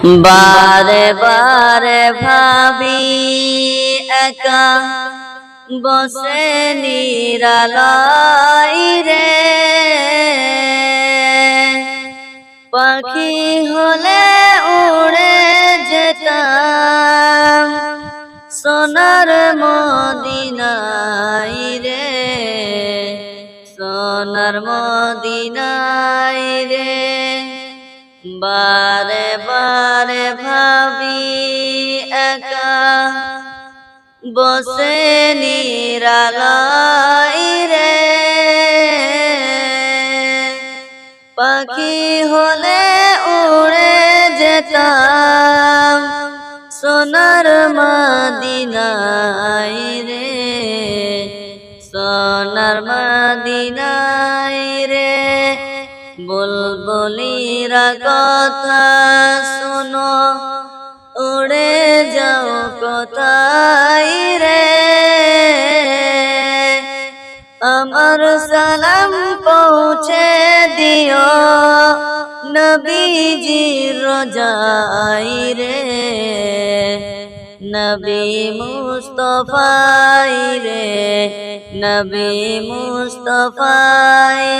বারে বারে ভাবি একা বসে নিরালয় রে। পাখি হলে উড়ে যেতাম সোনার মদিনাই রে, সোনার মদিনাই রে। বারে বারে ভাবি একা। বসে নিরালয় রে। পাখি হলে উড়ে যেতাম, সোনার মদিনাই রে। সোনার মদিনাই রে। বুলবুলিরা কথা শোনো। উড়ে যাও কোথায় রে? আমার সালাম পৌঁছে দিও। নবীজি রোজাই রে। নবী মুস্তফাই রে। নবী মুস্তফাই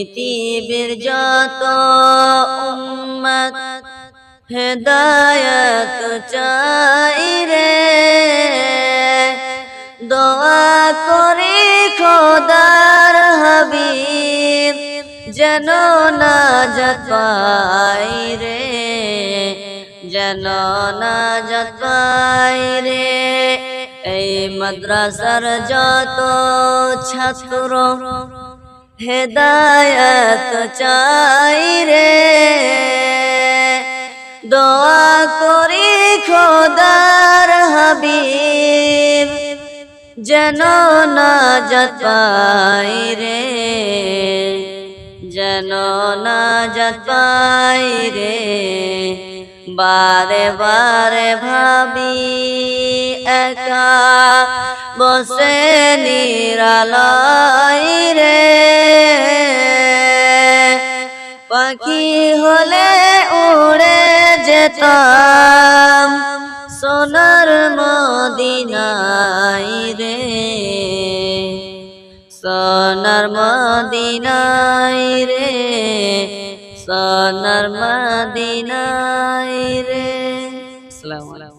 পৃথিবীর যত উম্মত, হেদায়ত চাই রে। দোয়া করি খোদার হাবিব, যেন না পাই রে, যেন না পাই রে। এই মাদ্রাসার যত ছাত্র হেদায়ত চাই রে। দোয়া করি খোদার হাবিব, যেন না পাই রে। যেন না পাই রে। বারে বারে ভাবি একা বসে নিরালয় রে পাখি হলে উড়ে যেতাম সোনার মদিনাই রে সোনার মদিনাই সোনার মদিনাই রে। আসসালামু আলাইকুম।